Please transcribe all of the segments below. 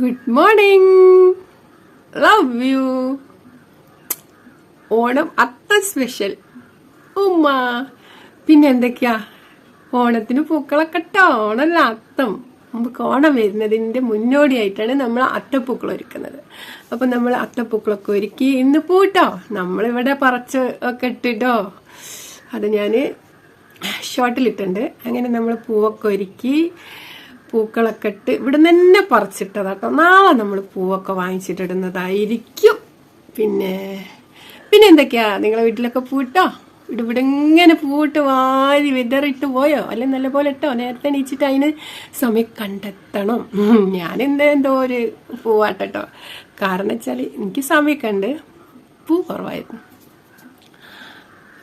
Good morning love you Onam അത്ര special ഉമ്മ. പിന്നെ എന്തൊക്കെയാ? ഓണത്തിന് പൂക്കളൊക്കെ കേട്ടോ ഓണമല്ല അത്തം. നമുക്ക് ഓണം വരുന്നതിന്റെ മുന്നോടിയായിട്ടാണ് നമ്മൾ അത്തപ്പൂക്കൾ ഒരുക്കുന്നത്. അപ്പൊ നമ്മൾ അത്തപ്പൂക്കളൊക്കെ ഒരുക്കി ഇന്ന് പൂട്ടോ? നമ്മളിവിടെ പറച്ച് ഒക്കെ ഇട്ടിട്ടോ? അത് ഞാൻ ഷോർട്ടിലിട്ടുണ്ട് അങ്ങനെ നമ്മൾ പൂവൊക്കെ ഒരുക്കി പൂക്കളൊക്കെ ഇട്ട് ഇവിടെ തന്നെ പറിച്ചിട്ടതാട്ടോ നാളെ നമ്മൾ പൂവൊക്കെ വാങ്ങിച്ചിട്ടിടുന്നതായിരിക്കും. പിന്നെ പിന്നെ എന്തൊക്കെയാ? നിങ്ങളെ വീട്ടിലൊക്കെ പൂട്ടോ ഇവിടെ ഇവിടെ ഇങ്ങനെ പൂവിട്ട് വാരി വിതറിട്ട് പോയോ? അല്ലെ നല്ലപോലെ ഇട്ടോ? നേരത്തെ എണീച്ചിട്ട് അതിന് സമയം കണ്ടെത്തണം. ഞാൻ എന്താ എന്തോ ഒരു പൂവാട്ടോ കാരണം വെച്ചാൽ എനിക്ക് സമയമൊക്കെ ഉണ്ട്. പൂ കുറവായിരുന്നു.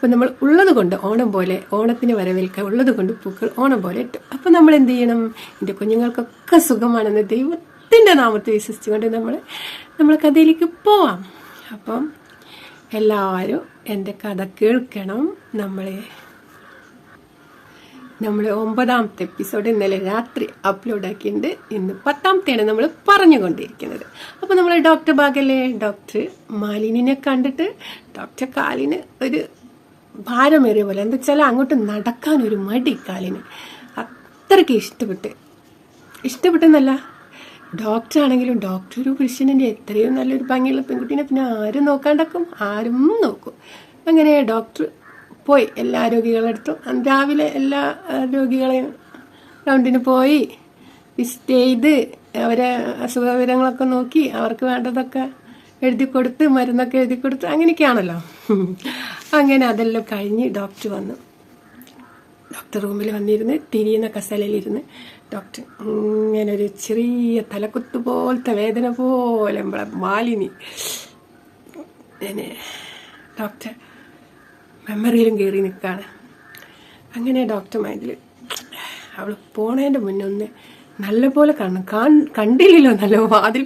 അപ്പം നമ്മൾ ഉള്ളത് കൊണ്ട് ഓണം പോലെ ഓണത്തിന് വരവേൽക്കുക ഉള്ളത് കൊണ്ട് പൂക്കൾ ഓണം പോലെ ഇട്ടു. അപ്പം നമ്മൾ എന്ത് ചെയ്യണം? എന്റെ കുഞ്ഞുങ്ങൾക്കൊക്കെ സുഖമാണെന്ന് ദൈവത്തിന്റെ നാമത്തെ വിശ്വസിച്ചുകൊണ്ട് നമ്മൾ നമ്മൾ കഥയിലേക്ക് പോവാം. അപ്പം എല്ലാവരും എന്റെ കഥ കേൾക്കണം നമ്മളെ. നമ്മൾ ഒമ്പതാമത്തെ എപ്പിസോഡ് ഇന്നലെ രാത്രി അപ്ലോഡ് ആക്കിയിട്ടുണ്ട് ഇന്ന് പത്താമത്തെയാണ് നമ്മൾ പറഞ്ഞുകൊണ്ടിരിക്കുന്നത്. അപ്പോൾ നമ്മൾ ഡോക്ടർ ഭാഗല്ലേ ഡോക്ടർ മാലിനിനെ കണ്ടിട്ട് ഡോക്ടർ കാലിന് ഒരു ഭാരമേറിയ പോലെ എന്താ വെച്ചാൽ അങ്ങോട്ട് നടക്കാൻ ഒരു മടി കാലിന്. അത്രയ്ക്ക് ഇഷ്ടപ്പെട്ട്. ഇഷ്ടപ്പെട്ടെന്നല്ല ഡോക്ടർ ആണെങ്കിലും ഡോക്ടർ ഒരു പുരുഷനെ എത്രയും നല്ലൊരു ഭംഗിയുള്ള പെൺകുട്ടീനെ പിന്നെ ആരും നോക്കാണ്ടാക്കും ആരും നോക്കും. അങ്ങനെ ഡോക്ടർ പോയി എല്ലാ രോഗികളെടുത്തും രാവിലെ എല്ലാ രോഗികളെയും റൗണ്ടിന് പോയി വിസിറ്റ് ചെയ്ത് അവരെ അസുഖ വിവരങ്ങളൊക്കെ നോക്കി അവർക്ക് വേണ്ടതൊക്കെ എഴുതി കൊടുത്ത് മരുന്നൊക്കെ എഴുതി കൊടുത്ത് അങ്ങനെയൊക്കെയാണല്ലോ. അങ്ങനെ അതെല്ലാം കഴിഞ്ഞ് ഡോക്ടർ വന്നു. ഡോക്ടർ റൂമിൽ വന്നിരുന്ന് തിരിയുന്ന കസലയിലിരുന്ന് ഡോക്ടർ ഇങ്ങനെ ഒരു ചെറിയ തലക്കുത്ത് പോലത്തെ വേദന പോലെ നമ്മളെ മാലിനി ഡോക്ടർ മെമ്മറിയിലും കയറി നിൽക്കുകയാണ്. അങ്ങനെ ഡോക്ടർ മൈൻഡിൽ അവൾ പോണതിന്റെ മുന്നേ ഒന്ന് നല്ലപോലെ കാണണം. കാൺ കണ്ടില്ലല്ലോ നല്ല വാതിൽ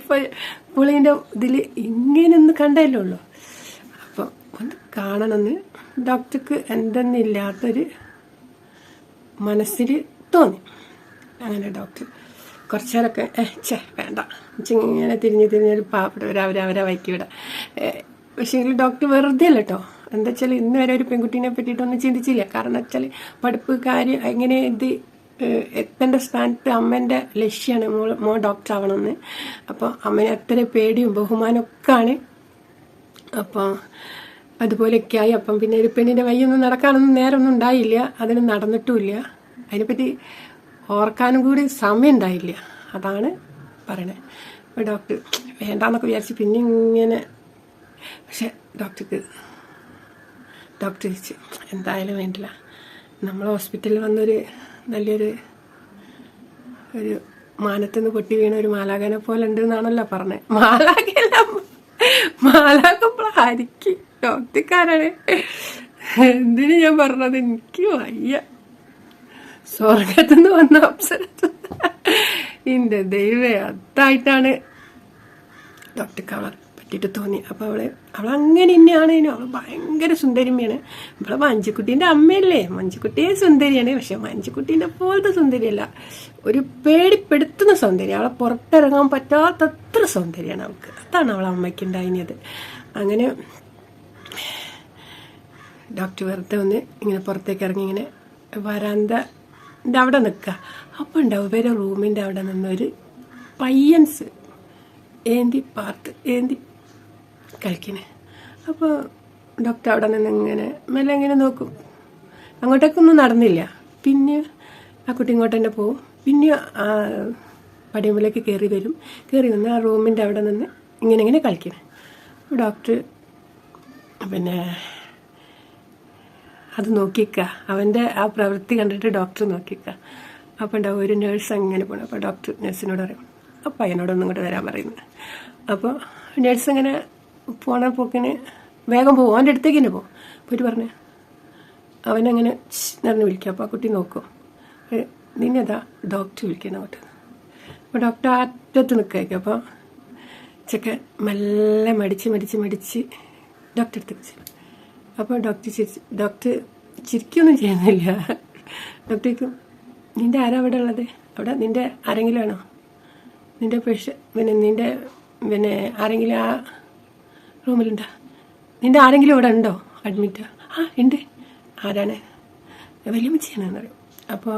പുളിന്റെ ഇതിൽ ഇങ്ങനെ ഒന്ന് കണ്ടല്ലോ ഉള്ളൂ. അപ്പോൾ ഒന്ന് കാണണമെന്ന് ഡോക്ടർക്ക് എന്തെന്നില്ലാത്തൊരു മനസ്സിൽ തോന്നി. അങ്ങനെ ഡോക്ടർ കുറച്ച് നേരമൊക്കെ ചേ വേണ്ട. ഇങ്ങനെ തിരിഞ്ഞ് തിരിഞ്ഞൊരു പാവപ്പെട്ടവർ അവരെ അവരെ വയറ്റി വിടാം. പക്ഷേ ഡോക്ടർ വെറുതെ അല്ല കേട്ടോ എന്താ വെച്ചാൽ ഇന്ന് വരെ ഒരു പെൺകുട്ടീനെ പറ്റിയിട്ടൊന്നും ചിന്തിച്ചില്ല. കാരണം വെച്ചാൽ പഠിപ്പ് കാര്യം എങ്ങനെ ഇത് എത്തേണ്ട സ്ഥാനത്ത് അമ്മേന്റെ ലക്ഷ്യമാണ് മോൾ മോൾ ഡോക്ടർ ആവണമെന്ന്. അപ്പോൾ അമ്മനെ അത്ര പേടിയും ബഹുമാനമൊക്കെയാണ് അപ്പോൾ അതുപോലെയൊക്കെ ആയി അപ്പം പിന്നെ ഒരു പെണ്ണിന്റെ വയ്യൊന്നും നടക്കാനൊന്നും നേരമൊന്നും ഉണ്ടായില്ല. അതിന് നടന്നിട്ടുമില്ല. അതിനെപ്പറ്റി ഓർക്കാനും കൂടി സമയം ഉണ്ടായില്ല അതാണ് പറയണത് അപ്പോൾ ഡോക്ടർ വേണ്ടാന്നൊക്കെ വിചാരിച്ച് പിന്നെ ഇങ്ങനെ പക്ഷെ ഡോക്ടർക്ക് ഡോക്ടർ ചോദിച്ചു എന്തായാലും വേണ്ടില്ല. നമ്മൾ ഹോസ്പിറ്റലിൽ വന്നൊരു നല്ലൊരു ഒരു മാനത്തുനിന്ന് പൊട്ടി വീണ ഒരു മാലാകനെ പോലെ ഉണ്ട് എന്നാണല്ലോ പറഞ്ഞത് മാലാകല്ല ഹരിക്ക് ഡോക്ടർക്കാരാണ് എന്തിനു ഞാൻ പറഞ്ഞത്? എനിക്ക് വയ്യ. സ്വർഗത്തുനിന്ന് വന്ന അപ്സരത്ത്. എന്റെ ദൈവേ അതായിട്ടാണ് ഡോക്ടർ അവളെ പറ്റിയിട്ട് തോന്നി. അപ്പോൾ അവളെ അവൾ അങ്ങനെ തന്നെയാണ്. ഇനി അവൾ ഭയങ്കര സുന്ദരിമയാണ്. അവളെ മഞ്ചുക്കുട്ടീന്റെ അമ്മയല്ലേ? മഞ്ചുക്കുട്ടിയെ സുന്ദരിയാണ്. പക്ഷെ മഞ്ചുക്കുട്ടീന്റെ പോലത്തെ സുന്ദരിയല്ല. ഒരു പേടിപ്പെടുത്തുന്ന സൗന്ദര്യം. അവളെ പുറത്തിറങ്ങാൻ പറ്റാത്തത്ര സൗന്ദര്യമാണ് അവൾക്ക്. അതാണ് അവളെ അമ്മയ്ക്ക് ഉണ്ടായിരുന്നത്. അങ്ങനെ ഡോക്ടർ വെറുതെ ഒന്ന് ഇങ്ങനെ പുറത്തേക്ക് ഇറങ്ങി ഇങ്ങനെ വരാന്ത അവിടെ നിൽക്കുക. അപ്പോൾ ഉണ്ടാവും. ഇവരെ റൂമിന്റെ അവിടെ നിന്നൊരു പയ്യൻസ് ഏന്തി പാർത്ത് ഏന്തി കളിക്കണേ അപ്പോൾ ഡോക്ടർ അവിടെ നിന്ന് ഇങ്ങനെ മെല്ലെ ഇങ്ങനെ നോക്കും. അങ്ങോട്ടേക്കൊന്നും നടന്നില്ല. പിന്നെ ആ കുട്ടി ഇങ്ങോട്ട് തന്നെ പോവും. പിന്നെ പടിയുമ്പിലേക്ക് കയറി വരും. കയറി വന്ന് ആ റൂമിന്റെ അവിടെ നിന്ന് ഇങ്ങനെ ഇങ്ങനെ കളിക്കണേ. ഡോക്ടർ പിന്നെ അത് നോക്കിക്ക. അവന്റെ ആ പ്രവൃത്തി കണ്ടിട്ട് ഡോക്ടർ നോക്കിക്ക. അപ്പം ഉണ്ടാവും ഒരു നേഴ്സ് അങ്ങനെ പോകണം അപ്പോൾ ഡോക്ടർ നേഴ്സിനോട് പറയും അപ്പം അതിനോടൊന്നും ഇങ്ങോട്ട് വരാൻ പറയുന്നത് അപ്പോൾ നേഴ്സ് ഇങ്ങനെ പോണ പോക്കിന് വേഗം പോകും അവന്റെ അടുത്തേക്ക് തന്നെ പോകും പോയിട്ട് പറഞ്ഞു അവനങ്ങനെ നിറഞ്ഞ് വിളിക്കുക അപ്പോൾ ആ കുട്ടി നോക്കും. നിന്നെ നിന്നെതാ ഡോക്ടർ വിളിക്കണം അങ്ങോട്ട്? അപ്പോൾ ഡോക്ടർ അറ്റത്ത് നിൽക്കുക അപ്പോൾ ചെക്കൻ മെല്ലെ മടിച്ച് മടിച്ച് മടിച്ച് ഡോക്ടർ അടുത്ത് വിളിച്ചു അപ്പോൾ ഡോക്ടർ ചിരിച്ച് ഡോക്ടർ ചിരിക്കൊന്നും ചെയ്യുന്നില്ല. ഡോക്ടർക്ക് നിന്റെ ആരാ അവിടെ ഉള്ളത്? അവിടെ നിന്റെ ആരെങ്കിലും ആണോ? നിന്റെ പേഷ പിന്നെ നിന്റെ പിന്നെ ആരെങ്കിലും ആ റൂമിലുണ്ടോ? നിന്റെ ആരെങ്കിലും ഇവിടെ ഉണ്ടോ? അഡ്മിറ്റ്. ആ ഉണ്ട്. ആരാണ്? വലിയമ്മച്ചിയാണെന്ന് പറയും അപ്പോൾ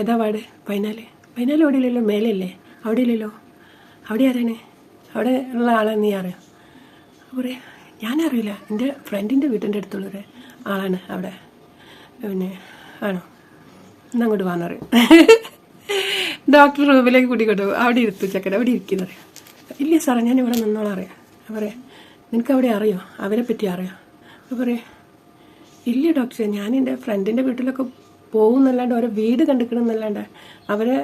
ഏതാ വാട് പതിനാല് പതിനാല് അവിടെ ഇല്ലല്ലോ മേലല്ലേ അവിടെ ഇല്ലല്ലോ. അവിടെ ആരാണ്? അവിടെ ഉള്ള ആളെ നീ അറിയാം? പറയാ ഞാനറിയില്ല. എന്റെ ഫ്രണ്ടിന്റെ വീട്ടിന്റെ അടുത്തുള്ളൊരു ആളാണ് അവിടെ. പിന്നെ ആണോ? എന്നാ അങ്ങോട്ട് വാന്ന് ഡോക്ടർ റൂമിലേക്ക് കൂട്ടിക്കൊണ്ടു അവിടെ ഇരുത്തു ചക്കര അവിടെ ഇരിക്കുന്നറിയാം ഇല്ല സാറേ ഞാൻ ഇവിടെ നിന്നോളാം അറിയാം. പറയാം നിനക്ക് അവിടെ അറിയോ? അവരെ പറ്റി അറിയോ? അപ്പോൾ പറയാം ഇല്ല ഡോക്ടറെ ഞാൻ എന്റെ ഫ്രണ്ടിന്റെ വീട്ടിലൊക്കെ പോകുന്നല്ലാണ്ട് ഓരോ വീട് കണ്ടിക്കണമെന്നല്ലാണ്ട് അവരെ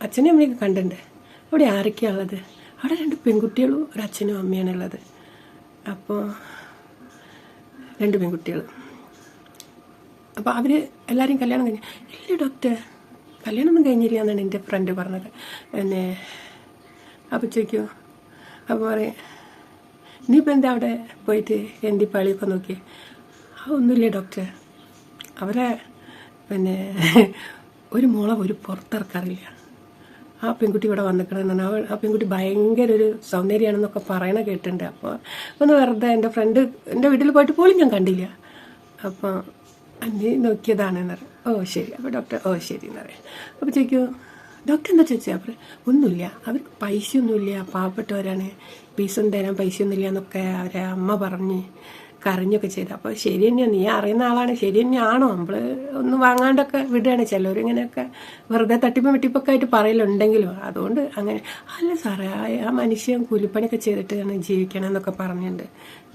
അച്ഛനും അമ്മയൊക്കെ കണ്ടിട്ടുണ്ട് അവിടെ ആരൊക്കെയാണുള്ളത് അവിടെ രണ്ട് പെൺകുട്ടികളും ഒരു അച്ഛനും അമ്മയാണ് ഉള്ളത്. അപ്പോൾ രണ്ട് പെൺകുട്ടികൾ അപ്പോൾ അവർ എല്ലാവരും കല്യാണം കഴിഞ്ഞു ഇല്ല ഡോക്ടർ കല്യാണമൊന്നും കഴിഞ്ഞില്ല എന്നാണ് എന്റെ ഫ്രണ്ട് പറഞ്ഞത്. എന്നെ അപ്പോൾ ചോദിക്കോ അപ്പോൾ പറയും നീയിപ്പോൾ എന്താ അവിടെ പോയിട്ട് എന്തി പാളിയൊക്കെ നോക്കി ആ ഒന്നുമില്ല ഡോക്ടർ അവരെ പിന്നെ ഒരു മോളെ ഒരു പുറത്തിറക്കാറില്ല. ആ പെൺകുട്ടി ഇവിടെ വന്നിക്കണമെന്നാണ് അവൾ ആ പെൺകുട്ടി ഭയങ്കര ഒരു സൗന്ദര്യമാണെന്നൊക്കെ പറയണ കേട്ടിട്ടുണ്ട്. അപ്പോൾ ഒന്ന് വെറുതെ എന്റെ ഫ്രണ്ട് എന്റെ വീട്ടിൽ പോയിട്ട് പോലും ഞാൻ കണ്ടില്ല. അപ്പോൾ നീ നോക്കിയതാണെന്ന് പറയും ഓ ശരി. അപ്പോൾ ഡോക്ടർ ഓ ശരി എന്ന് പറയും. അപ്പോൾ ചോദിക്കൂ ഡോക്ടർ എന്താ അവർ ഒന്നുമില്ല. അവർക്ക് പൈസയൊന്നുമില്ല. പാവപ്പെട്ടവരാണ്. ഫീസൊന്നും തരാൻ പൈസയൊന്നുമില്ല എന്നൊക്കെ അവരെ അമ്മ പറഞ്ഞ്. കരഞ്ഞൊക്കെ ചെയ്ത്. അപ്പോൾ ശരി തന്നെയാണ് നീ അറിയുന്ന ആളാണ്. ശരി തന്നെയാണോ നമ്മൾ ഒന്ന് വാങ്ങാണ്ടൊക്കെ വിടുകയാണ്. ചിലർ ഇങ്ങനെയൊക്കെ വെറുതെ തട്ടിപ്പും വെട്ടിപ്പൊക്കെ ആയിട്ട് പറയലുണ്ടെങ്കിലും അതുകൊണ്ട് അങ്ങനെ. അല്ല സാറേ ആ മനുഷ്യൻ കൂലിപ്പണിയൊക്കെ തന്നെ ജീവിക്കണം എന്നൊക്കെ പറഞ്ഞിട്ടുണ്ട്.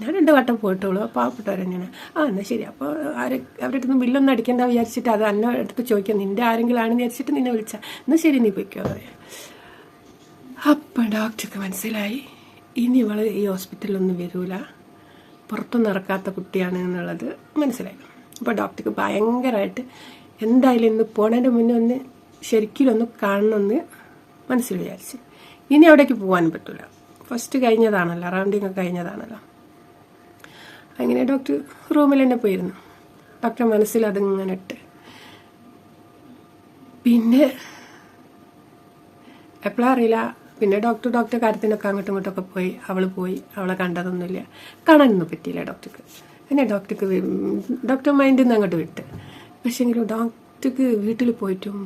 ഞാൻ രണ്ട് വട്ടം പോയിട്ടുള്ളൂ. പാവപ്പെട്ടവർ തന്നെയാണ്. ആ എന്നാൽ ശരി. അപ്പോൾ ആരെ അവരുടെ അടുത്ത് ബില്ലൊന്നും അടിക്കണ്ട വിചാരിച്ചിട്ട് അത് അന്ന അടുത്ത് ചോദിക്കാം. നിന്റെ ആരെങ്കിലും ആണെന്ന് വിചാരിച്ചിട്ട് നിന്നെ വിളിച്ചാൽ എന്നാൽ ശരി നീ പോയിക്കോ അപ്പം ഡോക്ടർക്ക് മനസ്സിലായി. ഇനി ഇവൾ ഈ ഹോസ്പിറ്റലിലൊന്നും വരൂല. പുറത്തൊന്നും ഇറക്കാത്ത കുട്ടിയാണ് എന്നുള്ളത് മനസ്സിലായി. അപ്പോൾ ഡോക്ടർക്ക് ഭയങ്കരമായിട്ട് എന്തായാലും ഇന്ന് പോണതിന്റെ മുന്നേ ഒന്ന് ശരിക്കും ഒന്ന് കാണണമെന്ന് മനസ്സിൽ വിചാരിച്ച്. ഇനി അവിടേക്ക് പോകാൻ പറ്റില്ല ഫസ്റ്റ് കഴിഞ്ഞതാണല്ലോ റൗണ്ടിങ് ഒക്കെ കഴിഞ്ഞതാണല്ലോ. അങ്ങനെ ഡോക്ടർ റൂമിൽ തന്നെ പോയിരുന്നു. ഡോക്ടർ മനസ്സിൽ അതിങ്ങനെ ഇട്ട്. പിന്നെ എപ്പോഴാ അറിയില്ല പിന്നെ ഡോക്ടർ ഡോക്ടർ കാര്യത്തിനൊക്കെ അങ്ങോട്ടും ഇങ്ങോട്ടൊക്കെ പോയി. അവൾ പോയി. അവളെ കണ്ടതൊന്നുമില്ല. കാണാനൊന്നും പറ്റിയില്ല ഡോക്ടർക്ക് പിന്നെ ഡോക്ടർക്ക് ഡോക്ടർ മൈൻഡിൽ നിന്ന് അങ്ങോട്ട് വിട്ട്. പക്ഷേങ്കിലും ഡോക്ടർക്ക് വീട്ടിൽ പോയിട്ടും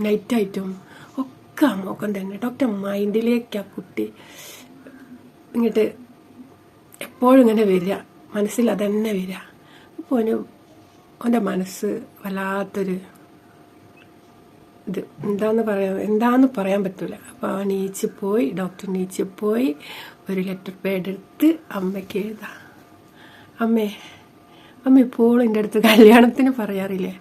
നൈറ്റായിട്ടും ഒക്കെ മുഖം തന്നെ. ഡോക്ടർ മൈൻഡിലേക്ക് കുട്ടി. ഇങ്ങോട്ട് എപ്പോഴും ഇങ്ങനെ വരിക. മനസ്സിൽ അതന്നെ വരിക. അപ്പോൾ അവന് അവന്റെ മനസ്സ് വല്ലാത്തൊരു ഇത് എന്താന്ന് പറയാൻ എന്താന്ന് പറയാൻ പറ്റില്ല അപ്പോൾ അവൻ പോയി ഡോക്ടർ നീച്ച് പോയി ഒരു ലെറ്റർ പേഡ് എടുത്ത് അമ്മയ്ക്ക് എഴുതാ. അമ്മേ അമ്മ ഇപ്പോഴും എന്റെ അടുത്ത് കല്യാണത്തിന് പറയാറില്ലേ?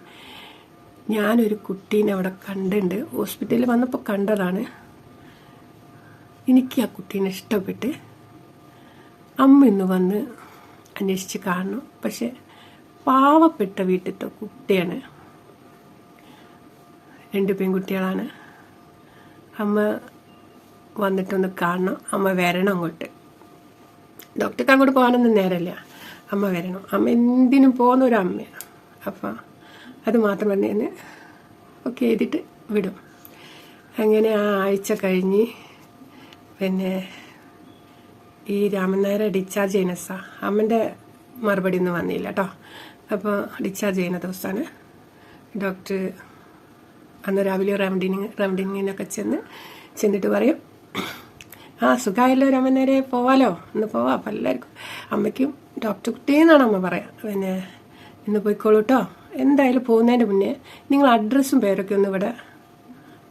ഞാനൊരു കുട്ടീനെ അവിടെ കണ്ടുണ്ട്. ഹോസ്പിറ്റലിൽ വന്നപ്പോൾ കണ്ടതാണ്. എനിക്ക് ആ കുട്ടീനെ ഇഷ്ടപ്പെട്ട് അമ്മ ഇന്ന് വന്ന് അന്വേഷിച്ച് കാണണം. പക്ഷെ പാവപ്പെട്ട വീട്ടിലത്തെ കുട്ടിയാണ്. രണ്ട് പെൺകുട്ടികളാണ്. അമ്മ വന്നിട്ടൊന്ന് കാണണം. അമ്മ വരണം അങ്ങോട്ട്. ഡോക്ടർക്ക് അങ്ങോട്ട് പോകാനൊന്നും നേരമില്ല. അമ്മ വരണം. അമ്മ എന്തിനും പോകുന്ന ഒരു അമ്മയാണ് അപ്പം അത് മാത്രം പറഞ്ഞ് ഒക്കെ എഴുതിയിട്ട് വിടും. അങ്ങനെ ആ ആഴ്ച കഴിഞ്ഞ് പിന്നെ ഈ രാമൻ നായർ ഡിസ്ചാർജ് ചെയ്യുന്ന സാ അമ്മന്റെ മറുപടി ഒന്നും വന്നില്ല കേട്ടോ. അപ്പോൾ ഡിസ്ചാർജ് ചെയ്യുന്ന ദിവസമാണ് ഡോക്ടർ അന്ന് രാവിലെ റൗണ്ടിങ് റൗണ്ടിങ്ങിനൊക്കെ ചെന്ന് ചെന്നിട്ട് പറയും ആ സുഖമായല്ലോ രാമന്നേരെ പോവാലോ? ഇന്ന് പോവാം അപ്പം എല്ലാവർക്കും അമ്മയ്ക്കും ഡോക്ടർ കുട്ടിയെന്നാണ് അമ്മ പറയാം. പിന്നെ ഇന്ന് പോയിക്കോളൂ കേട്ടോ എന്തായാലും പോകുന്നതിന്റെ മുന്നേ നിങ്ങൾ അഡ്രസ്സും പേരൊക്കെ ഒന്ന് ഇവിടെ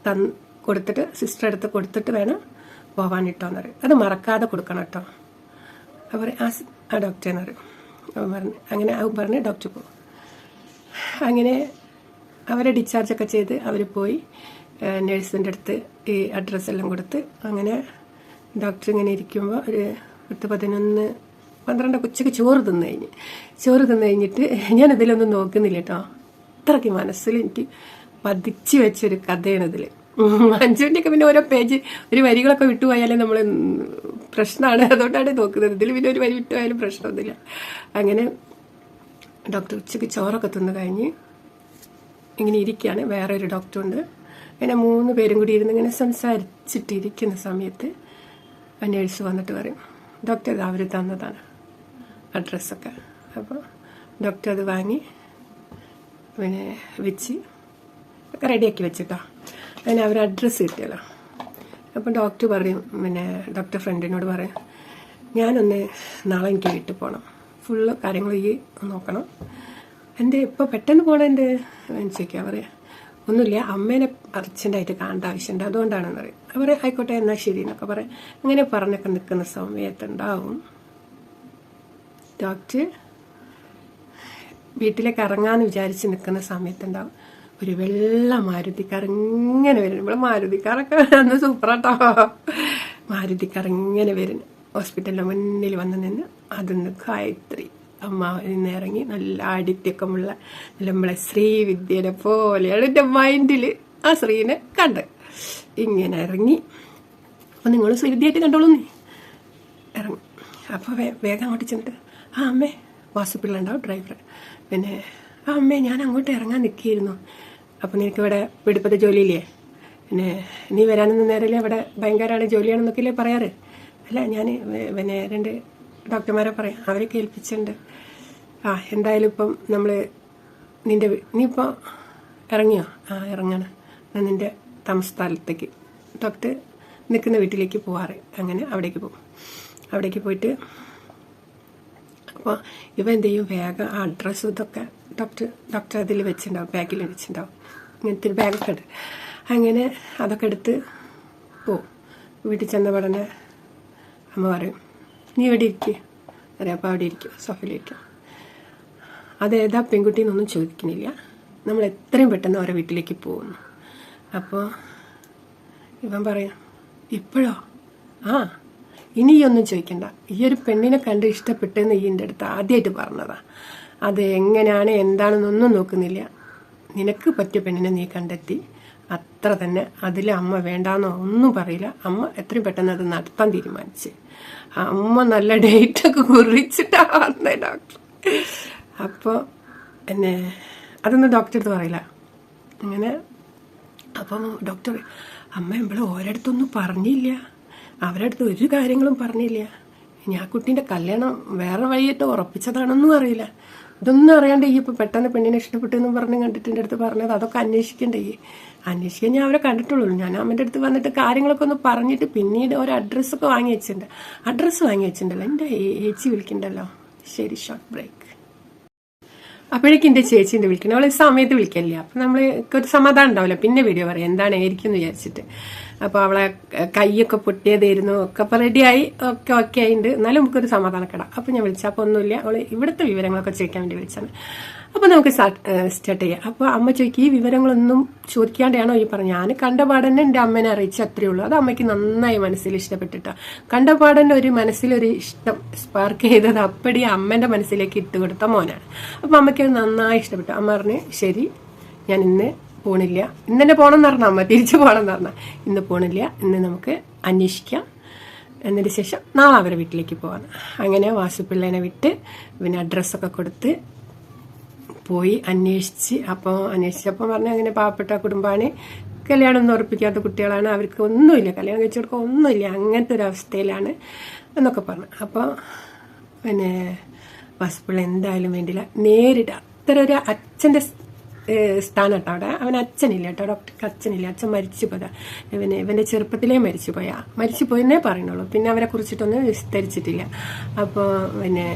തന്ന് കൊടുത്തിട്ട് സിസ്റ്റർ അടുത്ത് കൊടുത്തിട്ട് വേണം പോവാൻ ഇട്ടോന്ന് പറയും. അത് മറക്കാതെ കൊടുക്കണം കേട്ടോ അവർ ആ ആ ഡോക്ടറെന്ന് പറയും. അവൻ പറഞ്ഞ് അങ്ങനെ അവൻ പറഞ്ഞ് ഡോക്ടർ പോകും അങ്ങനെ അവരെ ഡിസ്ചാർജൊക്കെ ചെയ്ത് അവർ പോയി നേഴ്സിന്റെ അടുത്ത് ഈ അഡ്രസ്സെല്ലാം കൊടുത്ത് അങ്ങനെ ഡോക്ടർ ഇങ്ങനെ ഇരിക്കുമ്പോൾ ഒരു പത്ത് പതിനൊന്ന് പന്ത്രണ്ടൊക്കെ ഉച്ചയ്ക്ക് ചോറ് തിന്നു കഴിഞ്ഞ്. ചോറ് തിന്നു കഴിഞ്ഞിട്ട് ഞാൻ ഇതിലൊന്നും നോക്കുന്നില്ല കേട്ടോ. അത്രയ്ക്ക് മനസ്സിൽ എനിക്ക് പതിച്ച് വെച്ചൊരു കഥയാണ് ഇതിൽ അഞ്ചു മിനിറ്റൊക്കെ പിന്നെ ഓരോ പേജ് ഒരു വരികളൊക്കെ വിട്ടുപോയാലേ നമ്മൾ പ്രശ്നമാണ് അതുകൊണ്ടാണ് നോക്കുന്നത്. ഇതിൽ പിന്നെ ഒരു വരി വിട്ടുപോയാലും പ്രശ്നമൊന്നുമില്ല. അങ്ങനെ ഡോക്ടർ ഉച്ചയ്ക്ക് ചോറൊക്കെ തിന്നു കഴിഞ്ഞ് ഇങ്ങനെ ഇരിക്കുകയാണ്. വേറെ ഒരു ഡോക്ടറുണ്ട്. അങ്ങനെ മൂന്ന് പേരും കൂടി ഇരുന്ന് ഇങ്ങനെ സംസാരിച്ചിട്ടിരിക്കുന്ന സമയത്ത് നേഴ്സ് വന്നിട്ട് പറയും ഡോക്ടർ അവർ തന്നതാണ് അഡ്രസ്സൊക്കെ. അപ്പോൾ ഡോക്ടർ അത് വാങ്ങി പിന്നെ വെച്ച് ഒക്കെ റെഡിയാക്കി വെച്ചിട്ടോ. അതിന് അവർ അഡ്രസ്സ് കിട്ടിയല്ലോ അപ്പം ഡോക്ടർ പറയും പിന്നെ ഡോക്ടർ ഫ്രണ്ടിനോട് പറയും ഞാനൊന്ന് നാളെ എനിക്ക് വീട്ടിൽ പോകണം ഫുള്ള് കാര്യങ്ങൾ ഈ നോക്കണം. എന്റെ ഇപ്പോൾ പെട്ടെന്ന് പോകണെന്റെ ചോദിക്കുക പറയാം ഒന്നുമില്ല അമ്മേനെ അർജന്റായിട്ട് കാണേണ്ട ആവശ്യമുണ്ട് അതുകൊണ്ടാണെന്ന് പറയും. അവർ ആയിക്കോട്ടെ എന്നാൽ ശരി എന്നൊക്കെ പറയാം. അങ്ങനെ പറഞ്ഞൊക്കെ നിൽക്കുന്ന സമയത്തുണ്ടാവും ഡോക്ടർ വീട്ടിലേക്ക് ഇറങ്ങാന്ന് വിചാരിച്ച് നിൽക്കുന്ന സമയത്തുണ്ടാവും ഒരു വെള്ള മാരുതിക്കാർ ഇങ്ങനെ വരുന്നു ഇവിടെ മാരുതിക്കാരൊക്കെ അന്ന് സൂപ്പറാട്ടോ. മാരുതിക്കാർ ഇങ്ങനെ വരുന്നു ഹോസ്പിറ്റലിന്റെ മുന്നിൽ വന്ന് നിന്ന് അതിന്ന് ഗായത്രി. അമ്മ ഇന്ന് ഇറങ്ങി നല്ല ആഡിത്യക്കമുള്ള നല്ല നമ്മളെ ശ്രീവിദ്യനെ പോലെയാണ് എന്റെ മൈൻഡിൽ ആ ശ്രീനെ കണ്ട്. ഇങ്ങനെ ഇറങ്ങി. അപ്പം നിങ്ങൾ ശ്രീവിദ്യയായിട്ട് കണ്ടോളൂ നീ ഇറങ്ങി അപ്പോൾ വേഗം അങ്ങോട്ട് ചെന്നിട്ട് ആ അമ്മേ വാസുപ്പിള്ള ഉണ്ടാവും ഡ്രൈവർ പിന്നെ ആ അമ്മേ ഞാൻ അങ്ങോട്ട് ഇറങ്ങാൻ നിൽക്കിയിരുന്നു. അപ്പം നിനക്ക് ഇവിടെ പിടിപ്പത്തെ ജോലിയില്ലേ? പിന്നെ നീ വരാനൊന്നും നേരമില്ല അവിടെ ഭയങ്കരമാണ് ജോലിയാണെന്നൊക്കെയല്ലേ പറയാറ്? അല്ല ഞാൻ പിന്നെ രണ്ട് ഡോക്ടർമാരെ പറയാം. അവരെ കേൾപ്പിച്ചിട്ടുണ്ട് ആ എന്തായാലും ഇപ്പം നമ്മൾ നിന്റെ നീ ഇപ്പോൾ ഇറങ്ങിയോ? ആ ഇറങ്ങണം. നിന്റെ നിന്റെ താമസസ്ഥലത്തേക്ക് തൊട്ട് നിൽക്കുന്ന വീട്ടിലേക്ക് പോവാറ്. അങ്ങനെ അവിടേക്ക് പോകും. അവിടേക്ക് പോയിട്ട് അപ്പോൾ ഇവ എന്ത് ചെയ്യും? വേഗം ആ അഡ്രസ്സ് ഇതൊക്കെ ഡോക്ടർ ഡോക്ടർ അതിൽ വെച്ചിട്ടുണ്ടാവും ബാഗിൽ വെച്ചിട്ടുണ്ടാവും ഇങ്ങനത്തെ ഒരു ബാഗൊക്കെ ഉണ്ട് അങ്ങനെ അതൊക്കെ എടുത്ത് പോവും. വീട്ടിൽ ചെന്ന ഉടനെ അമ്മ പറയും നീ ഇവിടെ ഇരിക്കുക അറിയാം അപ്പോൾ അവിടെ ഇരിക്കും. സോഫയിലിരിക്കും അതേതാ പെൺകുട്ടി എന്നൊന്നും ചോദിക്കുന്നില്ല. നമ്മൾ എത്രയും പെട്ടെന്ന് അവരെ വീട്ടിലേക്ക് പോകുന്നു. അപ്പോൾ ഇവൻ പറയാം ഇപ്പോഴോ? ആ ഇനി ഒന്നും ചോദിക്കണ്ട. ഈ ഒരു പെണ്ണിനെ കണ്ട് ഇഷ്ടപ്പെട്ടെന്ന് ഈ എന്റെ അടുത്ത് ആദ്യമായിട്ട് പറഞ്ഞതാ. അത് എങ്ങനെയാണ് എന്താണെന്നൊന്നും നോക്കുന്നില്ല. നിനക്ക് പറ്റിയ പെണ്ണിനെ നീ കണ്ടെത്തി. അത്ര തന്നെ അതിൽ അമ്മ വേണ്ടാന്നോ ഒന്നും പറയില്ല. അമ്മ എത്രയും പെട്ടെന്ന് അത് നടത്താൻ തീരുമാനിച്ച്. അമ്മ നല്ല ഡേറ്റൊക്കെ കുറിച്ചിട്ടാ വന്നേ ഡോക്ടർ. അപ്പോൾ എന്നെ അതൊന്നും ഡോക്ടർ അടുത്ത് പറയില്ല. അങ്ങനെ അപ്പം ഡോക്ടർ അമ്മ ഇവിടെ ഓരോടത്തൊന്നും പറഞ്ഞില്ല. അവരുടെ അടുത്ത് ഒരു കാര്യങ്ങളും പറഞ്ഞില്ല. ആ കുട്ടീന്റെ കല്യാണം വേറെ വഴിയിട്ട് ഉറപ്പിച്ചതാണെന്നും അറിയില്ല. ഇതൊന്നും അറിയാണ്ട് ഈ ഇപ്പം പെട്ടെന്ന് പെണ്ണിനെ ഇഷ്ടപ്പെട്ടു എന്ന് പറഞ്ഞ് കണ്ടിട്ട് എന്റെ അടുത്ത് പറഞ്ഞത് അതൊക്കെ അന്വേഷിക്കണ്ടേ? അന്വേഷിക്കാൻ ഞാൻ അവരെ കണ്ടിട്ടുള്ളൂ. ഞാൻ അമ്മന്റെ അടുത്ത് വന്നിട്ട് കാര്യങ്ങളൊക്കെ ഒന്ന് പറഞ്ഞിട്ട് പിന്നീട് ഒരു അഡ്രസ്സൊക്കെ വാങ്ങി വെച്ചിട്ടുണ്ട്. അഡ്രസ്സ് വാങ്ങി വെച്ചിട്ടുണ്ടല്ലോ. എന്റെ ഏച്ചി വിളിക്കണ്ടല്ലോ. ശരി ഷോർട്ട് ബ്രേക്ക് അപ്പോഴേക്കും എന്റെ ചേച്ചീന്റെ വിളിക്കണം അവൾ സമയത്ത് വിളിക്കല്ലേ അപ്പം നമ്മൾ ഒരു സമാധാനം ഉണ്ടാവില്ല. പിന്നെ വീഡിയോ പറയാം. എന്താണ് ആയിരിക്കും എന്ന് വിചാരിച്ചിട്ട്. അപ്പോൾ അവളെ കൈയൊക്കെ പൊട്ടിയതായിരുന്നു. ഒക്കെ അപ്പോൾ റെഡിയായി ഒക്കെ ഒക്കെ ആയിട്ടുണ്ട് എന്നാലും നമുക്കൊരു സമാധാനക്കെടാം. അപ്പോൾ ഞാൻ വിളിച്ചു. അപ്പോൾ ഒന്നുമില്ല. അവൾ ഇവിടുത്തെ വിവരങ്ങളൊക്കെ ചോദിക്കാൻ വേണ്ടി വിളിച്ചാണ് അപ്പോൾ നമുക്ക് സ്റ്റാർട്ട് ചെയ്യാം. അപ്പോൾ അമ്മ ചോദിക്കും ഈ വിവരങ്ങളൊന്നും ചോദിക്കാണ്ടാണോ ഈ പറഞ്ഞു ഞാൻ കണ്ടപാടന്നെ എന്റെ അമ്മേനെ അറിയിച്ച അത്രയേ ഉള്ളൂ. അത് അമ്മയ്ക്ക് നന്നായി മനസ്സിൽ ഇഷ്ടപ്പെട്ടിട്ടാ. കണ്ടപാടന്റെ ഒരു മനസ്സിലൊരു ഇഷ്ടം സ്പാർക്ക് ചെയ്തത് അപ്പടി അമ്മേന്റെ മനസ്സിലേക്ക് ഇട്ട് കൊടുത്ത മോനാണ്. അപ്പോൾ അമ്മയ്ക്ക് അത് നന്നായി ഇഷ്ടപ്പെട്ടു. അമ്മ പറഞ്ഞു ശരി ഞാൻ ഇന്ന് പോണില്ല. ഇന്ന് തന്നെ പോകണം എന്ന് പറഞ്ഞാൽ അമ്മ തിരിച്ചു പോകണം എന്ന് പറഞ്ഞാൽ ഇന്ന് പോണില്ല. ഇന്ന് നമുക്ക് അന്വേഷിക്കാം. എന്നതിന് ശേഷം നാളെ അവരെ വീട്ടിലേക്ക് പോകാം അങ്ങനെ വാസുപിള്ളേനെ വിട്ട് പിന്നെ അഡ്രസ്സൊക്കെ കൊടുത്ത് പോയി അന്വേഷിച്ച് അപ്പോൾ അന്വേഷിച്ചപ്പോൾ പറഞ്ഞ അങ്ങനെ പാവപ്പെട്ട കുടുംബമാണ് കല്യാണം ഒന്നും ഉറപ്പിക്കാത്ത കുട്ടികളാണ്. അവർക്ക് ഒന്നുമില്ല. കല്യാണം കഴിച്ചു കൊടുക്കാൻ ഒന്നുമില്ല. അങ്ങനത്തെ ഒരു അവസ്ഥയിലാണ് എന്നൊക്കെ പറഞ്ഞു. അപ്പോൾ പിന്നെ വാസുപിള്ള എന്തായാലും വേണ്ടില്ല. നേരിട്ട് അത്ര ഒരു അച്ഛന്റെ സ്ഥാനം കേട്ടോ അവിടെ. അവൻ അച്ഛനില്ല കേട്ടോ. ഡോക്ടർക്ക് അച്ഛനില്ല. അച്ഛൻ മരിച്ചു പോയതാ ഇവന് ഇവന്റെ ചെറുപ്പത്തിലേ മരിച്ചു പോയാ മരിച്ചു പോയെന്നേ പറയുന്നുള്ളൂ. പിന്നെ അവരെ കുറിച്ചിട്ടൊന്നും വിസ്തരിച്ചിട്ടില്ല. അപ്പോൾ പിന്നെ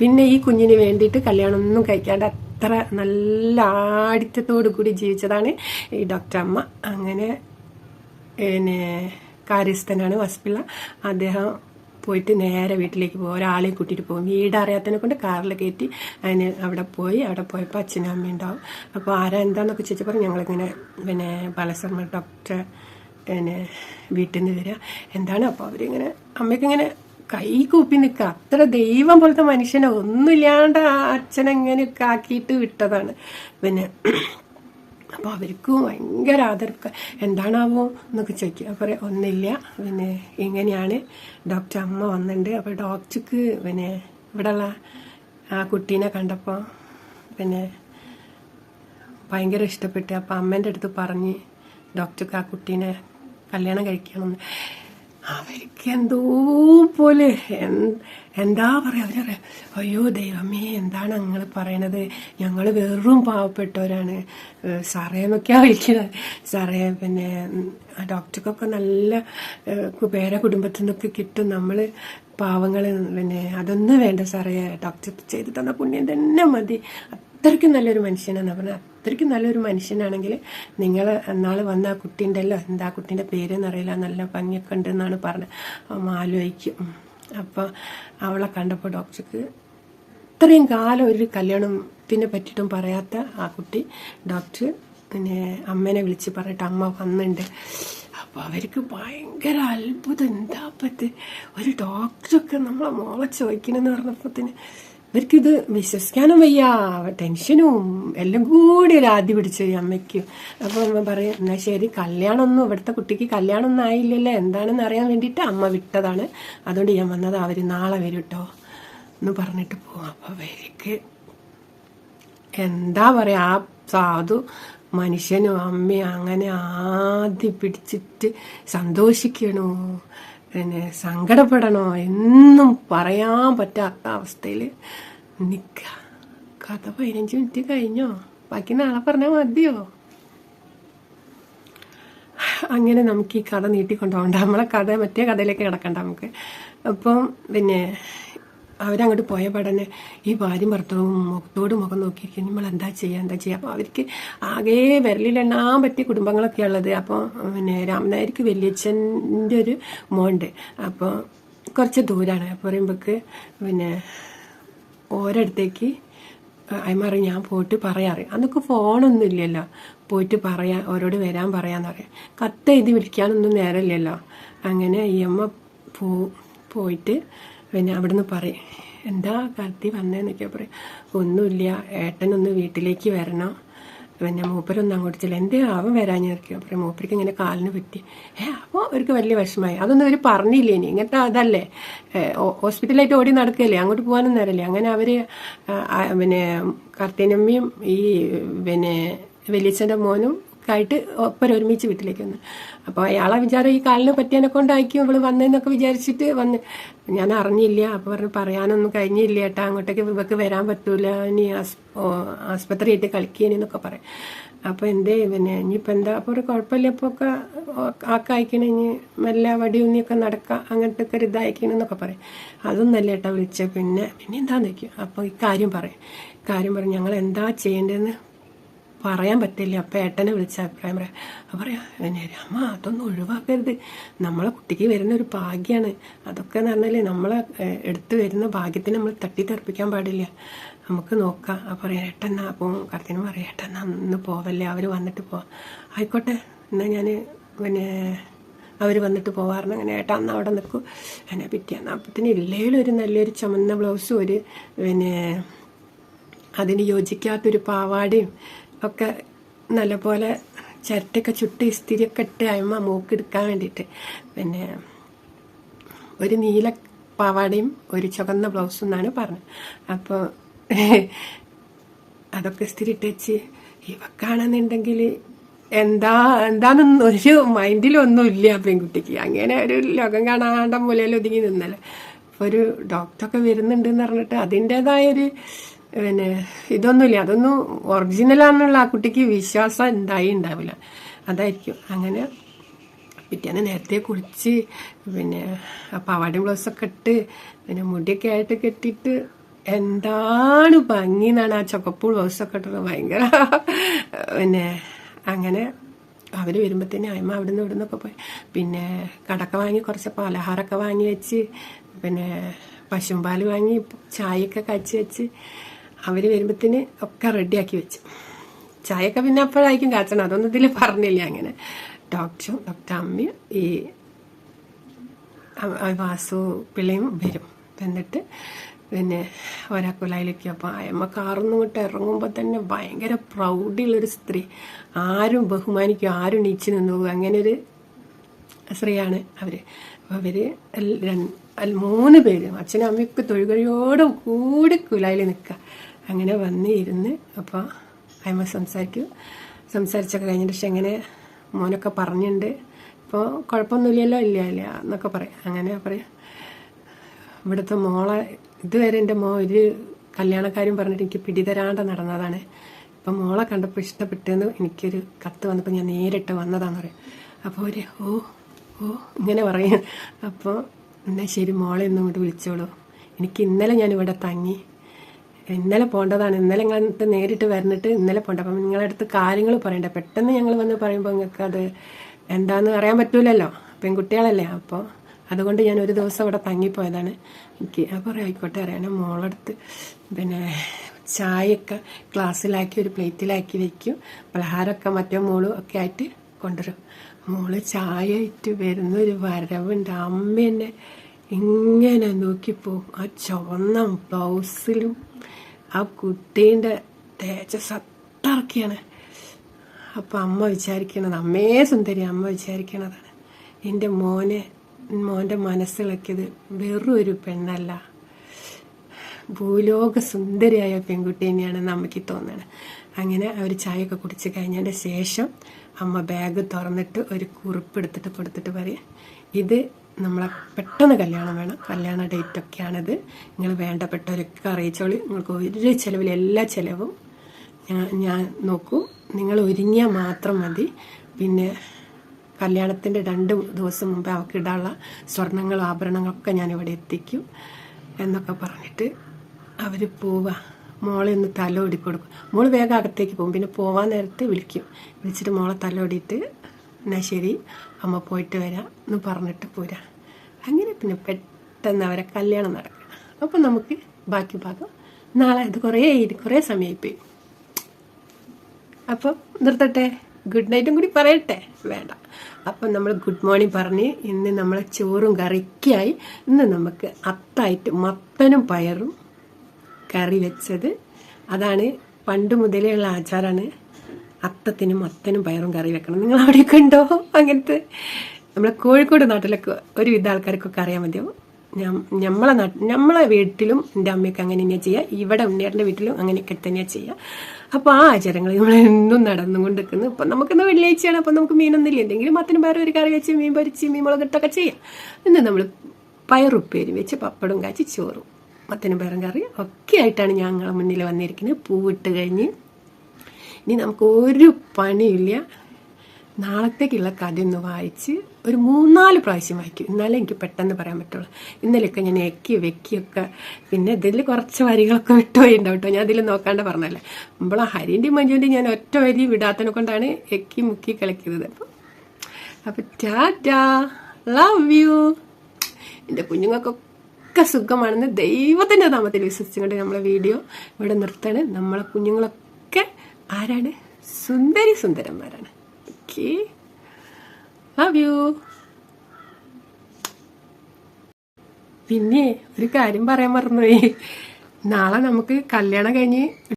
പിന്നെ ഈ കുഞ്ഞിന് വേണ്ടിയിട്ട് കല്യാണം ഒന്നും കഴിക്കാണ്ട് അത്ര നല്ല ആടിത്തത്തോടു കൂടി ജീവിച്ചതാണ് ഈ ഡോക്ടർ അമ്മ. അങ്ങനെ പിന്നെ കാര്യസ്ഥനാണ് വസ്പിള്ള അദ്ദേഹം പോയിട്ട് നേരെ വീട്ടിലേക്ക് പോകും ഒരാളെയും കൂട്ടിയിട്ട് പോകും. വീട് അറിയാത്തതിനെ കൊണ്ട് കാറിൽ കയറ്റി അതിന് അവിടെ പോയി. അവിടെ പോയപ്പോൾ അച്ഛനും അമ്മയും ഉണ്ടാവും. അപ്പോൾ ആരാ ചോദിച്ചു ചോദിച്ചപ്പോൾ ഞങ്ങളിങ്ങനെ പിന്നെ ബാലശർമ്മ ഡോക്ടർ പിന്നെ വീട്ടിൽ നിന്ന് വരിക എന്താണ്? അപ്പോൾ അവരിങ്ങനെ അമ്മയ്ക്കിങ്ങനെ കൈ കൂപ്പി നിൽക്കുക അത്ര ദൈവം പോലത്തെ മനുഷ്യനെ ഒന്നുമില്ലാണ്ട് ആ അച്ഛനെങ്ങനെയൊക്കെ ആക്കിയിട്ട് വിട്ടതാണ്. പിന്നെ അപ്പോൾ അവർക്ക് ഭയങ്കര ആദരവ് എന്താണാവോ എന്നൊക്കെ ചോദിക്കുക അപ്പോൾ ഒന്നില്ല പിന്നെ ഇങ്ങനെയാണ്. ഡോക്ടർ അമ്മ വന്നിട്ടുണ്ട് അപ്പോൾ ഡോക്ടർക്ക് പിന്നെ ഇവിടെയുള്ള ആ കുട്ടീനെ കണ്ടപ്പോൾ പിന്നെ ഭയങ്കര ഇഷ്ടപ്പെട്ടു. അപ്പം അമ്മേന്റെ അടുത്ത് പറഞ്ഞ് ഡോക്ടർക്ക് ആ കുട്ടീനെ കല്യാണം കഴിക്കണമെന്ന്. അവർക്ക് എന്തോ പോലെ എന്താ പറയാ അവർ അയ്യോ ദൈവമേ എന്താണ് നിങ്ങൾ പറയണത്? ഞങ്ങൾ വെറും പാവപ്പെട്ടവരാണ്. സാറേ എന്നൊക്കെയാ വിളിക്കുന്നത് സാറേ പിന്നെ ഡോക്ടർക്കൊക്കെ നല്ല പേരെ കുടുംബത്തിൽ നിന്നൊക്കെ കിട്ടും നമ്മൾ പാവങ്ങൾ പിന്നെ അതൊന്നും വേണ്ട സാറേ. ഡോക്ടർ ചെയ്ത് തന്ന പുണ്യം തന്നെ മതി. അത്രയ്ക്കും നല്ലൊരു മനുഷ്യനാണ് പറഞ്ഞത് അത്രയ്ക്കും നല്ലൊരു മനുഷ്യനാണെങ്കിൽ നിങ്ങൾ എന്നാൾ വന്ന ആ കുട്ടീന്റെ അല്ലോ എന്താ ആ കുട്ടീന്റെ പേരെന്നറിയില്ല. നല്ല ഭംഗിയൊക്കെ ഉണ്ടെന്നാണ് പറഞ്ഞത്. ആലോചിക്കും. അപ്പോൾ അവളെ കണ്ടപ്പോൾ ഡോക്ടർക്ക് ഇത്രയും കാലം ഒരു കല്യാണത്തിനെ പറ്റിയിട്ടും പറയാത്ത ആ കുട്ടി ഡോക്ടർ പിന്നെ അമ്മേനെ വിളിച്ച് പറഞ്ഞിട്ട് അമ്മ വന്നിട്ടുണ്ട് അപ്പോൾ അവർക്ക് ഭയങ്കര അത്ഭുതം. എന്താ പറ്റ് ഒരു ഡോക്ടറൊക്കെ നമ്മളെ മോളെ ചോദിക്കണമെന്ന് പറഞ്ഞപ്പോഴത്തേന് ഇവർക്കിത് വിശ്വസിക്കാനും വയ്യ. ടെൻഷനും എല്ലാം കൂടി ഒരു ആദ്യം പിടിച്ചു അമ്മയ്ക്ക്. അപ്പോൾ അമ്മ പറയും എന്നാൽ ശരി കല്യാണമൊന്നും ഇവിടുത്തെ കുട്ടിക്ക് കല്യാണമൊന്നും ആയില്ലല്ലോ? എന്താണെന്ന് അറിയാൻ വേണ്ടിയിട്ട് അമ്മ വിട്ടതാണ്. അതുകൊണ്ട് ഞാൻ വന്നത് അവർ നാളെ വരും കേട്ടോ എന്ന് പറഞ്ഞിട്ട് പോവും. അപ്പോൾ അവർക്ക് എന്താ പറയാ ആ സാധു മനുഷ്യനും അമ്മയും അങ്ങനെ ആദ്യം പിടിച്ചിട്ട് സന്തോഷിക്കണോ. പിന്നെ സങ്കടപ്പെടണോ എന്നും പറയാൻ പറ്റാത്ത അവസ്ഥയിൽ നിൽക്കുക കഥ പതിനഞ്ച് മിനിറ്റ് കഴിഞ്ഞോ? ബാക്കി നാളെ പറഞ്ഞാൽ മതിയോ? അങ്ങനെ നമുക്ക് ഈ കഥ നീട്ടിക്കൊണ്ടുപോകണ്ട നമ്മളെ കഥ മറ്റേ കഥയിലേക്ക് കിടക്കണ്ട നമുക്ക്. അപ്പം പിന്നെ അവരങ്ങോട്ട് പോയ പടനെ ഈ ഭാര്യയും ഭർത്താവും മുഖത്തോട് മുഖം നോക്കിയിരിക്കും നമ്മൾ എന്താ ചെയ്യുക എന്താ ചെയ്യുക അപ്പോൾ അവർക്ക് ആകെ വിരലിലെണ്ണാൻ പറ്റിയ കുടുംബങ്ങളൊക്കെ ഉള്ളത്. അപ്പോൾ പിന്നെ രാമനായർക്ക് വലിയച്ഛന്റെ ഒരു മോണ്ട് അപ്പോൾ കുറച്ച് ദൂരമാണ് പറയുമ്പോൾക്ക് പിന്നെ ഓരോടത്തേക്ക് അയമാറി ഞാൻ പോയിട്ട് പറയാറ് അന്നൊക്കെ ഫോണൊന്നും ഇല്ലല്ലോ. പോയിട്ട് പറയാ ഓരോട് വരാൻ പറയാന്ന് പറയാം. കത്ത് എഴുതി വിളിക്കാനൊന്നും നേരമില്ലല്ലോ. അങ്ങനെ ഈ അമ്മ പോ പോയിട്ട് പിന്നെ അവിടുന്ന് പറയും എന്താ കത്തി വന്നതെന്നൊക്കെ പറയും. ഒന്നുമില്ല ഏട്ടനൊന്ന് വീട്ടിലേക്ക് വരണം. പിന്നെ മൂപ്പരൊന്നും അങ്ങോട്ട് ചില എന്തേ അവൻ വരാൻ ചേർക്കും പറയും മൂപ്പർക്ക് ഇങ്ങനെ കാലിന് പറ്റി. ഏ അപ്പോൾ അവർക്ക് വലിയ വിഷമമായി. അതൊന്നും അവർ പറഞ്ഞില്ല ഇനി? ഇങ്ങനത്തെ അതല്ലേ? ഹോസ്പിറ്റലായിട്ട് ഓടി നടക്കുകയല്ലേ അങ്ങോട്ട് പോകാനും നേരല്ലേ? അങ്ങനെ അവർ പിന്നെ കർത്തനമ്മയും ഈ പിന്നെ വലിയച്ഛന്റെ മോനും ആയിട്ട് ഒപ്പര ഒരുമിച്ച് വീട്ടിലേക്ക് വന്നു. അപ്പോൾ അയാളെ വിചാരം ഈ കാലിനെ പറ്റിയതിനെ കൊണ്ടായിരിക്കും ഇവൾ വന്നതെന്നൊക്കെ വിചാരിച്ചിട്ട് വന്ന്. ഞാൻ അറിഞ്ഞില്ല. അപ്പോൾ പറഞ്ഞു പറയാനൊന്നും കഴിഞ്ഞില്ല ഏട്ടാ. അങ്ങോട്ടേക്ക് ഇവക്ക് വരാൻ പറ്റൂല. ഇനി ആസ്പത്രിയായിട്ട് കളിക്കേനെന്നൊക്കെ പറയും. അപ്പോൾ എന്തേ പിന്നെ ഇനിയിപ്പോൾ എന്താ? അപ്പോൾ ഒരു കുഴപ്പമില്ല. ഇപ്പോൾ ഒക്കെ ആക്കായിക്കണേ. ഇനി മെല്ലെ വടിയുന്നിയൊക്കെ നടക്കാം. അങ്ങനത്തെ ഒക്കെ ഒരു ഇതായിക്കണമെന്നൊക്കെ പറയും. അതൊന്നല്ല ഏട്ടാ വിളിച്ച. പിന്നെ പിന്നെ എന്താന്ന് വയ്ക്കും അപ്പോൾ ഈ കാര്യം പറയും. കാര്യം പറഞ്ഞ് ഞങ്ങൾ എന്താ ചെയ്യേണ്ടതെന്ന് പറയാൻ പറ്റില്ല. അപ്പം ഏട്ടനെ വിളിച്ച അഭിപ്രായം പറയാം. അപ്പം പറയാം അമ്മ അതൊന്നും ഒഴിവാക്കരുത്. നമ്മളെ കുട്ടിക്ക് വരുന്ന ഒരു ഭാഗ്യമാണ് അതൊക്കെ എന്ന് പറഞ്ഞാൽ നമ്മളെ എടുത്തു വരുന്ന ഭാഗ്യത്തിന് നമ്മൾ തട്ടിത്തെറിപ്പിക്കാൻ പാടില്ല. നമുക്ക് നോക്കാം. അപ്പം പറയാം ഏട്ടെന്നാ അപ്പോൾ കർത്തിനും പറയാം ഏട്ടെന്നാ ഒന്ന് പോവല്ലേ? അവർ വന്നിട്ട് പോവാം ആയിക്കോട്ടെ എന്നാൽ ഞാൻ പിന്നെ അവർ വന്നിട്ട് പോവാറുണ്ട് അങ്ങനെ ഏട്ടാ അന്ന് അവിടെ നിൽക്കും? എന്നെ പിറ്റിയാന്ന് അപ്പത്തിന് ഇല്ലേലും ഒരു നല്ലൊരു ചുമന്ന ബ്ലൗസും ഒരു പിന്നെ അതിന് യോജിക്കാത്തൊരു പാവാടയും ഒക്കെ നല്ലപോലെ ചിരട്ടയൊക്കെ ചുട്ട് ഇസ്തിരിയൊക്കെ ഇട്ട് അമ്മ മൂക്കെടുക്കാൻ വേണ്ടിയിട്ട്. പിന്നെ ഒരു നീല പാവാടയും ഒരു ചുവന്ന ബ്ലൗസും എന്നാണ് പറഞ്ഞത്. അപ്പോൾ അതൊക്കെ ഇസ്തിരി ഇട്ട് വെച്ച് ഇവക്കാണെന്നുണ്ടെങ്കിൽ എന്താ എന്താണെന്ന് ഒരു മൈൻഡിലൊന്നുമില്ല പെൺകുട്ടിക്ക്. അങ്ങനെ ഒരു ലോകം കാണാണ്ട മൂലയിൽ ഒതുങ്ങി നിന്നല്ലേ ഒരു ഡോക്ടറൊക്കെ വരുന്നുണ്ടെന്ന് പറഞ്ഞിട്ട് അതിന്റെതായൊരു പിന്നെ ഇതൊന്നുമില്ല. അതൊന്നും ഒറിജിനലാണെന്നുള്ള ആ കുട്ടിക്ക് വിശ്വാസം എന്തായി ഉണ്ടാവില്ല. അതായിരിക്കും. അങ്ങനെ പിറ്റേന്ന് നേരത്തെ കുളിച്ച് പിന്നെ ആ പാവാടയും ബ്ലൗസൊക്കെ ഇട്ട് പിന്നെ മുടിയൊക്കെ ആയിട്ട് കെട്ടിയിട്ട് എന്താണ് ഭംഗി എന്നാണ് ആ ചുവപ്പ് ബ്ലൗസൊക്കെ ഇട്ടത്. ഭയങ്കര പിന്നെ അങ്ങനെ അവർ വരുമ്പോഴത്തേനും അമ്മ അവിടെ നിന്ന് ഇവിടെ നിന്നൊക്കെ പോയി. പിന്നെ കടക്ക വാങ്ങി കുറച്ച് പലഹാരമൊക്കെ വാങ്ങി വെച്ച് പിന്നെ പശുമ്പാൽ വാങ്ങി ചായയൊക്കെ കച്ചി വെച്ച് അവർ വരുമ്പത്തിന് ഒക്കെ റെഡിയാക്കി വെച്ചു. ചായയൊക്കെ പിന്നെ അപ്പോഴായിരിക്കും കാച്ചണം അതൊന്നും ഇതിൽ പറഞ്ഞില്ല അങ്ങനെ. ഡോക്ടറും ഡോക്ടർ അമ്മയും ഈ വാസു പിള്ളയും വരും. എന്നിട്ട് പിന്നെ ഒരാക്കുലയിലേക്ക് അപ്പോൾ അമ്മ കാറിന്ന് ഇങ്ങോട്ട് ഇറങ്ങുമ്പോൾ തന്നെ ഭയങ്കര പ്രൗഢിയുള്ളൊരു സ്ത്രീ. ആരും ബഹുമാനിക്കും ആരും നീച്ചു നിന്നു അങ്ങനെ ഒരു സ്ത്രീയാണ് അവർ അപ്പോൾ അവർ മൂന്ന് പേരും. അച്ഛനും അമ്മയൊക്കെ തൊഴുകഴിയോട് കൂടി കുലായിൽ നിൽക്കുക. അങ്ങനെ വന്ന് ഇരുന്ന് അപ്പോൾ അമ്മ സംസാരിക്കും സംസാരിച്ചൊക്കെ കഴിഞ്ഞിട്ട് പക്ഷെ എങ്ങനെ മോനൊക്കെ പറഞ്ഞിട്ടുണ്ട് ഇപ്പോൾ കുഴപ്പമൊന്നുമില്ലല്ലോ ഇല്ല ഇല്ല എന്നൊക്കെ പറയാം. അങ്ങനെ പറയാം. ഇവിടുത്തെ മോളെ ഇതുവരെ എന്റെ മോ ഒരു കല്യാണക്കാരും പറഞ്ഞിട്ട് എനിക്ക് പിടിതരാണ്ട് നടന്നതാണ്. ഇപ്പം മോളെ കണ്ടപ്പോൾ ഇഷ്ടപ്പെട്ടെന്ന് എനിക്കൊരു കത്ത് വന്നപ്പോൾ ഞാൻ നേരിട്ട് വന്നതാന്ന് പറയും. അപ്പോൾ ഒരു ഓ ഓ ഇങ്ങനെ പറയും. അപ്പോൾ എന്നാൽ ശരി മോളെ ഒന്നും ഇങ്ങോട്ട് വിളിച്ചോളൂ. എനിക്ക് ഇന്നലെ ഞാൻ ഇവിടെ തങ്ങി. ഇന്നലെ പോണ്ടതാണ്. ഇന്നലെ ഇങ്ങനത്തെ നേരിട്ട് വരണിട്ട് ഇന്നലെ പോകണ്ട അപ്പം അടുത്ത് കാര്യങ്ങൾ പറയണ്ട. പെട്ടെന്ന് ഞങ്ങൾ വന്ന് പറയുമ്പോൾ നിങ്ങൾക്ക് അത് എന്താണെന്ന് അറിയാൻ പറ്റൂലല്ലോ. പെൺകുട്ടികളല്ലേ. അപ്പോൾ അതുകൊണ്ട് ഞാൻ ഒരു ദിവസം ഇവിടെ തങ്ങിപ്പോയതാണ്. എനിക്ക് അപ്പോൾ ആയിക്കോട്ടെ അറിയാനും. മോളടുത്ത് പിന്നെ ചായയൊക്കെ ഗ്ലാസ്സിലാക്കി ഒരു പ്ലേറ്റിലാക്കി വെക്കും. പലഹാരമൊക്കെ മറ്റേ മോളും ഒക്കെ ആയിട്ട് കൊണ്ടുവരും. മോൾ ചായ ഇട്ട് വരുന്ന ഒരു വരവുണ്ട്. അമ്മ എന്നെ ഇങ്ങനെ നോക്കിപ്പോവും ആ ചുവന്ന ബ്ലൗസിലും ആ കുട്ടീന്റെ തേജസ് സത്തറക്കിയാണ് അപ്പം അമ്മ വിചാരിക്കണത് അമ്മേ സുന്ദരി അമ്മ വിചാരിക്കണതാണ്. എന്റെ മോനെ മോന്റെ മനസ്സിളക്കിയത് വെറും ഒരു പെണ്ണല്ല. ഭൂലോക സുന്ദരിയായ പെൺകുട്ടി തന്നെയാണെന്ന് അമ്മയ്ക്ക് തോന്നുന്നത് അങ്ങനെ അവർ ചായയൊക്കെ കുടിച്ച് കഴിഞ്ഞതിന്റെ ശേഷം അമ്മ ബാഗ് തുറന്നിട്ട് ഒരു കുറിപ്പ് എടുത്തിട്ട് കൊടുത്തിട്ട് പറയും ഇത് നമ്മളെ പെട്ടെന്ന് കല്യാണം വേണം. കല്യാണ ഡേറ്റ് ഒക്കെയാണിത്. നിങ്ങൾ വേണ്ടപ്പെട്ടവരൊക്കെ അറിയിച്ചോളി നിങ്ങൾക്ക് ഒരു ചിലവിൽ എല്ലാ ചിലവും ഞാൻ ഞാൻ നോക്കൂ. നിങ്ങൾ ഒരുങ്ങിയാൽ മാത്രം മതി. പിന്നെ കല്യാണത്തിന്റെ രണ്ട് ദിവസം മുമ്പേ അവൾക്ക് ഇടാനുള്ള സ്വർണങ്ങളും ആഭരണങ്ങളൊക്കെ ഞാനിവിടെ എത്തിക്കും എന്നൊക്കെ പറഞ്ഞിട്ട് അവർ പോവുക മോളെ ഒന്ന് കൊടുക്കും മോൾ വേഗം അകത്തേക്ക് പോകും. പിന്നെ പോവാൻ നേരത്തെ വിളിക്കും. വിളിച്ചിട്ട് മോളെ തലോടിയിട്ട് എന്നാൽ ശരി അമ്മ പോയിട്ട് വരാം എന്ന് പറഞ്ഞിട്ട് പോരാ. അങ്ങനെ പിന്നെ പെട്ടെന്ന് അവരെ കല്യാണം നടക്കുക അപ്പം നമുക്ക് ബാക്കി ഭാഗം നാളെ അത് കുറേ കുറേ സമയമായി. അപ്പം നിർത്തട്ടെ. ഗുഡ് നൈറ്റും കൂടി പറയട്ടെ. വേണ്ട. അപ്പം നമ്മൾ ഗുഡ് മോർണിംഗ് പറഞ്ഞ് ഇന്ന് നമ്മളെ ചോറും കറിക്കായി ഇന്ന് നമുക്ക് അത്തായിട്ട് മത്തനും പയറും കറി വെച്ചത്. അതാണ് പണ്ട് മുതലേ ഉള്ള ആചാരമാണ് അത്തത്തിനും അത്തനും പയറും കറി വെക്കണം. നിങ്ങൾ അവിടെയൊക്കെ ഉണ്ടോ അങ്ങനത്തെ? നമ്മളെ കോഴിക്കോട് നാട്ടിലൊക്കെ ഒരുവിധ ആൾക്കാർക്കൊക്കെ അറിയാൻ മതിയാവും നമ്മളെ നാട്ടിൽ നമ്മളെ വീട്ടിലും എന്റെ അമ്മയൊക്കെ അങ്ങനെ തന്നെയാണ് ചെയ്യുക ഇവിടെ ഉണ്ണിയേട്ടന്റെ വീട്ടിലും അങ്ങനെയൊക്കെ തന്നെയാണ് ചെയ്യുക അപ്പോൾ ആ ആചാരങ്ങൾ നമ്മൾ എന്നും നടന്നുകൊണ്ട് നിൽക്കുന്നു ഇപ്പം നമുക്കിന്ന് വെള്ളിയാഴ്ചയാണ്. അപ്പം നമുക്ക് മീനൊന്നുമില്ല. എന്തെങ്കിലും മത്തിനും പയറും ഒരു കറി വെച്ച് മീൻ പൊരിച്ച് മീൻ മുളകിട്ടൊക്കെ ചെയ്യാം. ഇന്ന് നമ്മൾ പയറുപ്പേരി വെച്ച് പപ്പടും കാച്ചി ചോറും. മത്തനും പയറും കറി ഒക്കെ ആയിട്ടാണ് ഞങ്ങളെ മുന്നിൽ വന്നിരിക്കുന്നത്. പൂവിട്ട് കഴിഞ്ഞ് ഇനി നമുക്ക് ഒരു പണിയില്ല. നാളത്തേക്കുള്ള കഥ ഒന്ന് വായിച്ച് ഒരു മൂന്നാൽ പ്രാവശ്യം വായിക്കും. എന്നാലേ എനിക്ക് പെട്ടെന്ന് പറയാൻ പറ്റുള്ളൂ. ഇന്നലെയൊക്കെ ഞാൻ എക്കി വെക്കിയൊക്കെ പിന്നെ ഇതിൽ കുറച്ച് വരികളൊക്കെ വിട്ടുപോയിണ്ടാവും കേട്ടോ. ഞാൻ അതിൽ നോക്കാണ്ട് പറഞ്ഞല്ലേ നമ്മളെ ഹരിന്റെയും മഞ്ജുവിന്റെയും ഞാൻ ഒറ്റ വരി വിടാത്തതിനെ കൊണ്ടാണ് എക്കി മുക്കി കളിക്കുന്നത്. അപ്പം അപ്പം ടാറ്റാ ലവ് യു എന്റെ കുഞ്ഞുങ്ങൾക്കൊക്കെ സുഖമാണെന്ന് ദൈവത്തിന്റെ നാമത്തിൽ വിശ്വസിച്ചുകൊണ്ട് നമ്മളെ വീഡിയോ ഇവിടെ നിർത്തണ് നമ്മളെ കുഞ്ഞുങ്ങളൊക്കെ ആരാണ്? സുന്ദരി സുന്ദരന്മാരാണ്. ഓക്കെ ലവ് യു പിന്നെ ഒരു കാര്യം പറയാൻ മറന്നുപോയി. നാളെ നമുക്ക് കല്യാണം കഴിഞ്ഞ്